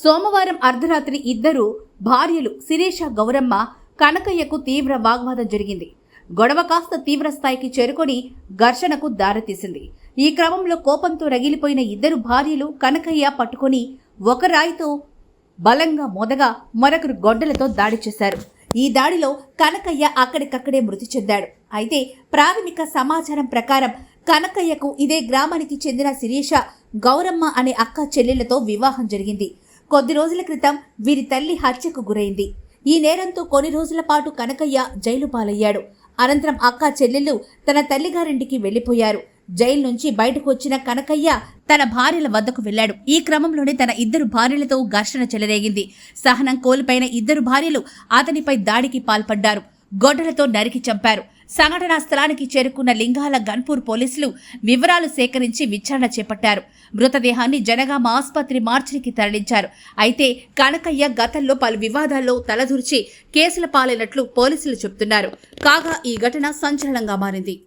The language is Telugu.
సోమవారం అర్ధరాత్రి ఇద్దరు భార్యలు శిరీష గౌరమ్మ కనకయ్యకు తీవ్ర వాగ్వాదం జరిగింది. గొడవ కాస్త తీవ్ర స్థాయికి చేరుకొని ఘర్షణకు దారితీసింది. ఈ క్రమంలో కోపంతో రగిలిపోయిన ఇద్దరు భార్యలు కనకయ్య పట్టుకొని ఒక రాయితో బలంగా మొదగా మరొకరు గొడ్డలతో దాడి చేశారు. ఈ దాడిలో కనకయ్య అక్కడికక్కడే మృతి చెందాడు. అయితే ప్రాథమిక సమాచారం ప్రకారం కనకయ్యకు ఇదే గ్రామానికి చెందిన శిరీష గౌరమ్మ అనే అక్క చెల్లెళ్ళతో వివాహం జరిగింది. కొద్ది రోజుల క్రితం వీరి తల్లి హత్యకు గురైంది. ఈ నేరంతో కొన్ని రోజుల పాటు కనకయ్య జైలు పాలయ్యాడు. అనంతరం అక్క చెల్లెళ్ళు తన తల్లిగారింటికి వెళ్ళిపోయారు జైలు నుంచి బయటకు వచ్చిన కనకయ్య తన భార్యల వద్దకు వెళ్ళాడు ఈ క్రమంలోనే తన ఇద్దరు భార్యలతో ఘర్షణ చెలరేగింది. సహనం కోల్పోయిన ఇద్దరు భార్యలు అతనిపై దాడికి పాల్పడ్డారు. గొడ్డలతో నరికి చంపారు. సంఘటనా స్థలానికి చేరుకున్న లింగాల గన్పూర్ పోలీసులు వివరాలు సేకరించి విచారణ చేపట్టారు. మృతదేహాన్ని జనగామ ఆసుపత్రి మార్చికి తరలించారు. అయితే కనకయ్య గతంలో పలు వివాదాల్లో తలదూర్చి కేసుల పాలైనట్లు పోలీసులు చెబుతున్నారు. కాగా ఈ ఘటన సంచలనంగా మారింది.